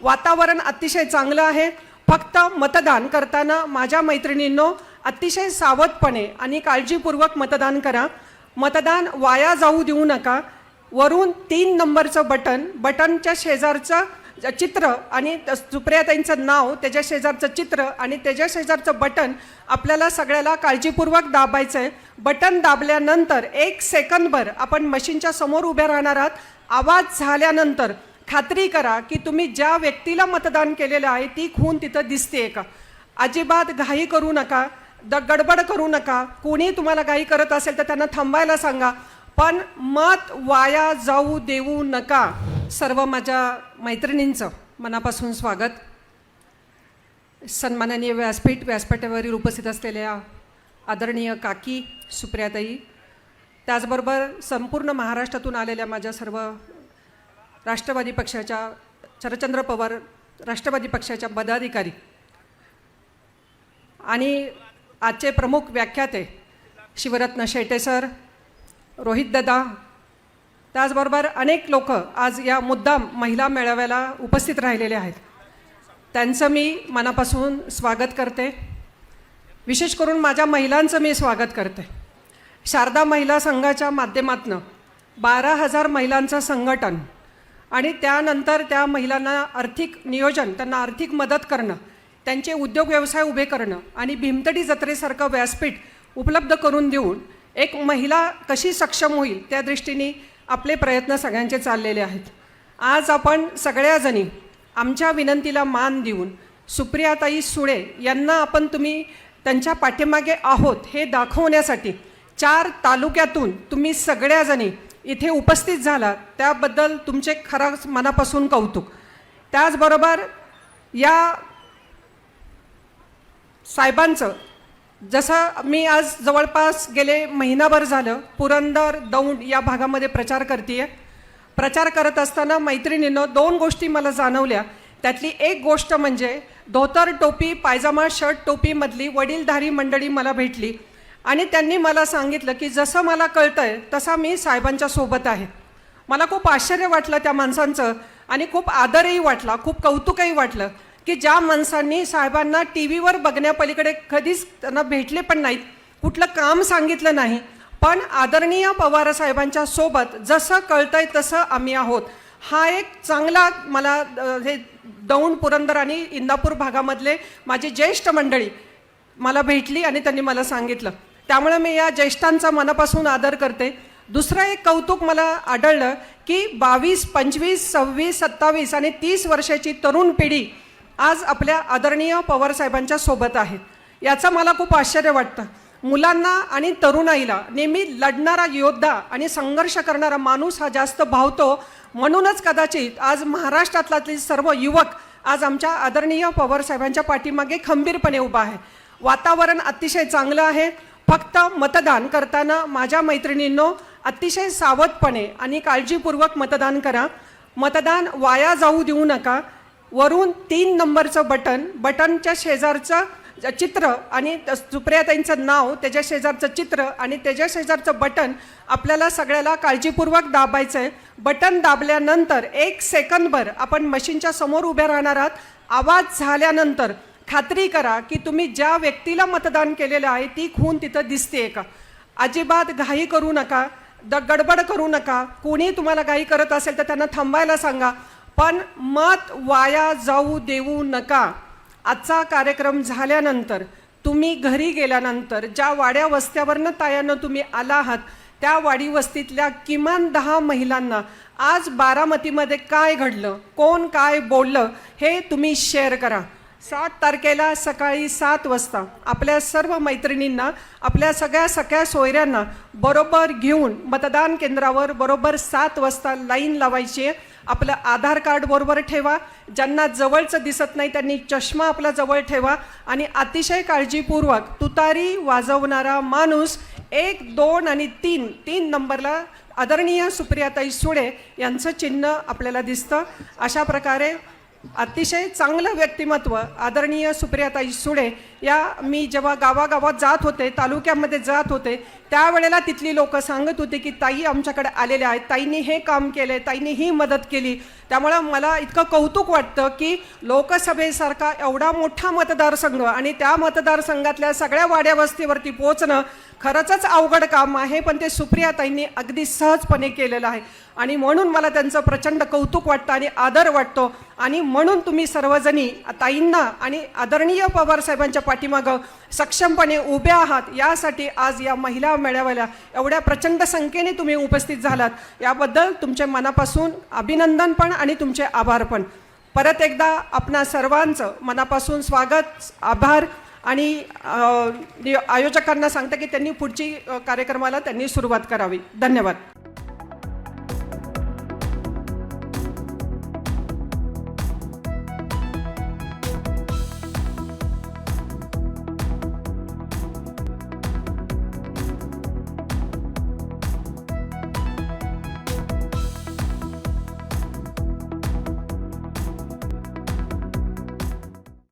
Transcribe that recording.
वातावरण अतिशय चांगलं आहे. फक्त मतदान करताना माझ्या मैत्रिणींनो अतिशय सावधपणे आणि काळजीपूर्वक मतदान करा. मतदान वाया जाऊ देऊ नका. वरून तीन नंबरचं बटन बटनच्या शेजारचं चित्र आणि सुप्रियाताईंचं नाव त्याच्या शेजारचं चित्र आणि त्याच्या शेजारचं बटन आपल्याला सगळ्याला काळजीपूर्वक दाबायचं आहे बटन दाबल्यानंतर एक सेकंदभर आपण मशीनच्या समोर उभ्या राहणार आहात. आवाज झाल्यानंतर खात्री करा की तुम्ही ज्या व्यक्तीला मतदान केलेलं आहे ती खून तिथं दिसते का? अजिबात घाई करू नका द गडबड करू नका. कोणी तुम्हाला घाई करत असेल तर त्यांना थांबायला सांगा. पण मत वाया जाऊ देऊ नका. सर्व माझ्या मैत्रिणींचं मनापासून स्वागत. सन्माननीय व्यासपीठ व्यासपीठावरील उपस्थित असलेल्या आदरणीय काकी सुप्रियाताई त्याचबरोबर संपूर्ण महाराष्ट्रातून आलेल्या माझ्या सर्व राष्ट्रवादी पक्षाच्या शरदचंद्र पवार राष्ट्रवादी पक्षाच्या पदाधिकारी. आणि आजचे प्रमुख व्याख्याते शिवरत्न शेटे सर रोहित दादा. त्याचबरोबर अनेक लोक आज या मुद्दाम महिला मेळाव्याला उपस्थित राहिलेले आहेत. त्यांचं मी मनापासून स्वागत करते. विशेष करून माझ्या महिलांचं मी स्वागत करते. शारदा महिला संघाच्या माध्यमातनं बारा हजार महिलांचं संघटन आणि त्यानंतर त्या महिलांना आर्थिक नियोजन त्यांना आर्थिक मदत करणं त्यांचे उद्योग व्यवसाय उभे करणं आणि भीमतडी जत्रेसारखं व्यासपीठ उपलब्ध करून देऊन एक महिला कशी सक्षम होईल त्या दृष्टीने आपले प्रयत्न सगळ्यांचे चाललेले आहेत. आज आपण सगळ्याजणी आमच्या विनंतीला मान देऊन सुप्रियाताई सुळे यांना आपण तुम्ही त्यांच्या पाठीमागे आहोत हे दाखवण्यासाठी चार तालुक्यातून तुम्ही सगळ्याजणी इथे उपस्थित झाला त्याबद्दल तुमचे खरंच मनापासून कौतुक. त्याचबरोबर या साहेबांचं जसं मी आज जवळपास गेले महिनाभर झालं पुरंदर दौंड या भागामध्ये प्रचार करते प्रचार करत असताना मैत्रिणीनं दोन गोष्टी मला जाणवल्या. त्यातली एक गोष्ट म्हणजे धोतर टोपी पायजामा शर्ट टोपीमधली वडीलधारी मंडळी मला भेटली. आणि त्यांनी मला सांगितलं की जसं मला कळतं आहे तसा मी साहेबांच्या सोबत आहे. मला खूप आश्चर्य वाटलं त्या माणसांचं आणि खूप आदरही वाटला खूप कौतुकही वाटलं की ज्या माणसांनी साहेबांना टी व्हीवर बघण्यापलीकडे कधीच त्यांना भेटले पण नाहीत कुठलं काम सांगितलं नाही. पण आदरणीय पवार साहेबांच्या सोबत जसं कळतंय तसं आम्ही आहोत. हा एक चांगला मला हे दौंड पुरंदर आणि इंदापूर भागामधले माझी ज्येष्ठ मंडळी मला भेटली आणि त्यांनी मला सांगितलं. त्यामुळे मी या ज्येष्ठांचा मनापासून आदर करते. दुसरं एक कौतुक मला आढळलं की बावीस पंचवीस सव्वीस सत्तावीस आणि तीस वर्षाची तरुण पिढी आज आपल्या आदरणीय पवारसाहेबांच्या सोबत आहे. याचं मला खूप आश्चर्य वाटतं. मुलांना आणि तरुणाईला नेहमी लढणारा योद्धा आणि संघर्ष करणारा माणूस हा जास्त भावतो म्हणूनच कदाचित आज महाराष्ट्रातले सर्व युवक आज आमच्या आदरणीय पवारसाहेबांच्या पाठीमागे खंबीरपणे उभा आहे. वातावरण अतिशय चांगलं आहे. फक्त मतदान करताना माझ्या मैत्रिणींनो अतिशय सावधपणे आणि काळजीपूर्वक मतदान करा. मतदान वाया जाऊ देऊ नका. वरून तीन नंबरचं बटन बटनच्या शेजारचं चित्र आणि सुप्रियाताईंचं नाव त्याच्या शेजारचं चित्र आणि त्याच्या शेजारचं बटन आपल्याला सगळ्याला काळजीपूर्वक दाबायचं आहे बटन दाबल्यानंतर एक सेकंदभर आपण मशीनच्या समोर उभ्या राहणार आहात. आवाज झाल्यानंतर खात्री करा की तुम्ही ज्या व्यक्तीला मतदान केलेलं आहे ती खून तिथं दिसते का? अजिबात घाई करू नका द गडबड करू नका. कोणी तुम्हाला घाई करत असेल तर त्यांना थांबायला सांगा. पण मत वाया जाऊ देऊ नका. आजचा कार्यक्रम झाल्यानंतर तुम्ही घरी गेल्यानंतर ज्या वाड्या वस्त्यावरनं तायानं तुम्ही आला आहात त्या वाडी वस्तीतल्या किमान दहा महिलांना आज बारामतीमध्ये काय घडलं कोण काय बोललं हे तुम्ही शेअर करा. सात तारखेला सकाळी सात वाजता आपल्या सर्व मैत्रिणींना आपल्या सगळ्या सगळ्या सोयऱ्यांना बरोबर घेऊन मतदान केंद्रावर बरोबर सात वाजता लाईन लावायची आहे. आपलं आधार कार्ड बरोबर ठेवा. ज्यांना जवळचं दिसत नाही त्यांनी चष्मा आपला जवळ ठेवा. आणि अतिशय काळजीपूर्वक तुतारी वाजवणारा माणूस एक दोन आणि तीन तीन नंबरला आदरणीय सुप्रियाताई सुळे यांचं चिन्ह आपल्याला दिसतं. अशा प्रकारे अतिशय चांगलं व्यक्तिमत्व आदरणीय सुप्रियाताई सुळे या मी जेव्हा गावागावात जात होते तालुक्यामध्ये जात होते त्यावेळेला तिथली लोक सांगत होते की ताई आमच्याकडे आलेल्या आहेत ताईंनी हे काम केले ताईंनी ही मदत केली. त्यामुळं मला इतकं कौतुक वाटतं की लोकसभेसारखा एवढा मोठा मतदारसंघ आणि त्या मतदारसंघातल्या सगळ्या वाड्या वस्तीवरती पोहोचणं खरंच अवघड काम आहे पण ते सुप्रियाताईंनी अगदी सहजपणे केलेलं आहे. आणि म्हणून मला त्यांचं प्रचंड कौतुक वाटतं आणि आदर वाटतो. आणि म्हणून तुम्ही सर्वजणी ताईंना आणि आदरणीय पवारसाहेबांच्या पाठीमागं सक्षमपणे उभ्या आहात. यासाठी आज या महिला मेळाव्याला एवढ्या प्रचंड संख्येने तुम्ही उपस्थित झालात. याबद्दल तुमच्या मनापासून अभिनंदन पण आणि तुमचे आभार पण. परत एकदा आपणा सर्वांचं मनापासून स्वागत आभार आणि आयोजकांना सांगते की त्यांनी पुढची कार्यक्रमाला त्यांनी सुरुवात करावी. धन्यवाद.